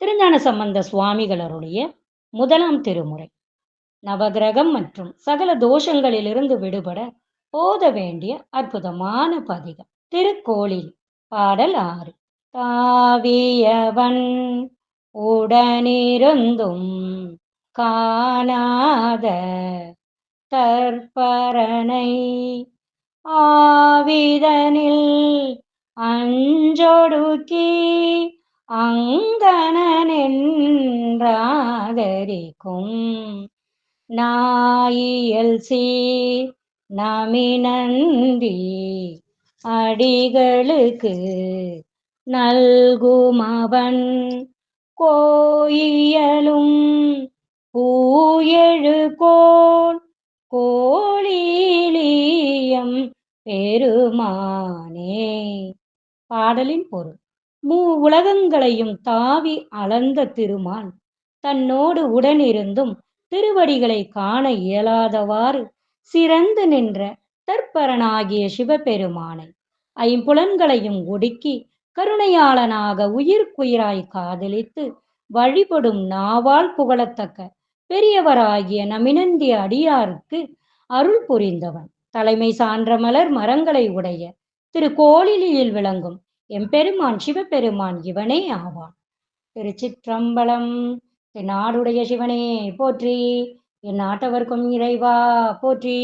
திருஞான சம்பந்த சுவாமிகளருடைய முதலாம் திருமுறை. நவகிரகம் மற்றும் சகல தோஷங்களிலிருந்து விடுபட போத வேண்டிய அற்புதமான பதிகம். திருக்கோளில் பாடல் ஆறு. தாவியவன் உடனிருந்தும் காணாத தற்பரனை ஆவிதனில் அஞ்சொடுக்கி அங்கனென்றாதரிக்கும் நாயியல் சீர் நமினந்தி அடிகளுக்கு நல்குமவன். கோயியலும் பூயழு கோள் கோழிலியம் பெருமானே. பாடலின் பொருள். மூ உலகங்களையும் தாவி அளந்த திருமால் தன்னோடு உடனிருந்தும் திருவடிகளை காண இயலாதவாறு சிறந்து நின்ற தற்பரனாகிய சிவபெருமானை ஐம்புலன்களையும் ஒடுக்கி கருணையாளனாக உயிர்க்குயிராய் காதலித்து வழிபடும் நாவால் புகழத்தக்க பெரியவராகிய நமினந்தி அடியாருக்கு அருள் புரிந்தவன். தலைமை சான்ற மலர் மரங்களை உடைய திரு கோலிலியில் விளங்கும் எம்பெருமான் சிவபெருமான் இவனே ஆவான். திருச்சிற்றம்பலம் என் நாடுடைய சிவனே போற்றி. என் நாட்டவர்க்கும் இறைவா போற்றி.